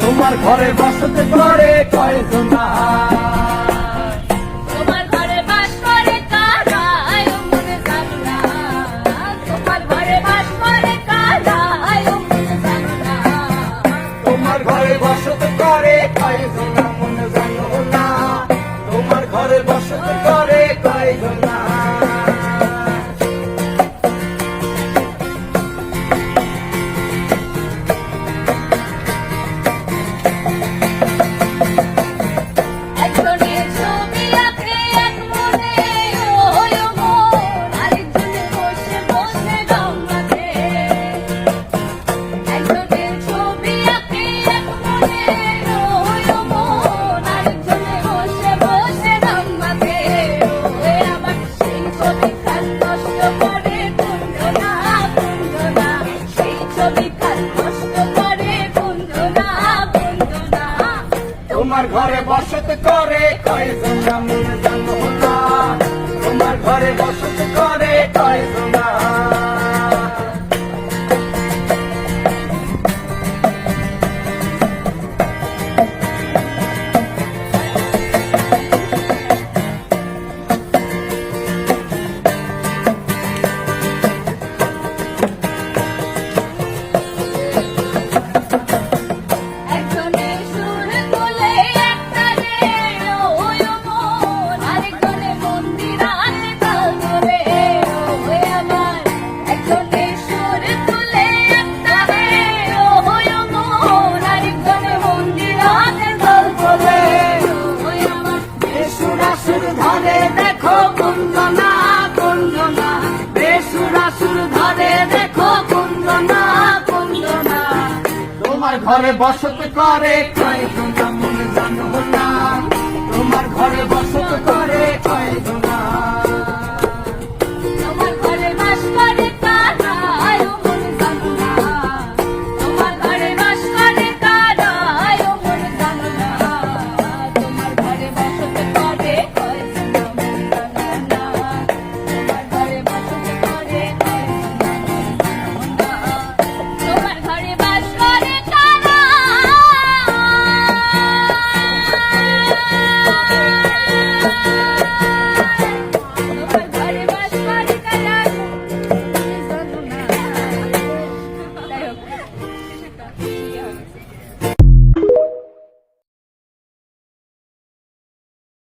তোমার ঘরে বসতে পারে কয় তোমার ঘরে বসত করে কয়েকজন মিলে জন্ম হতা তোমার ঘরে বসত করে কয়েকজন ধরে দেখো কুন্দনা কুন্দনা। বেসুরাসুর ধরে দেখো কুন্দনা কুন্দনা। তোমার ঘরে বসত করে কয়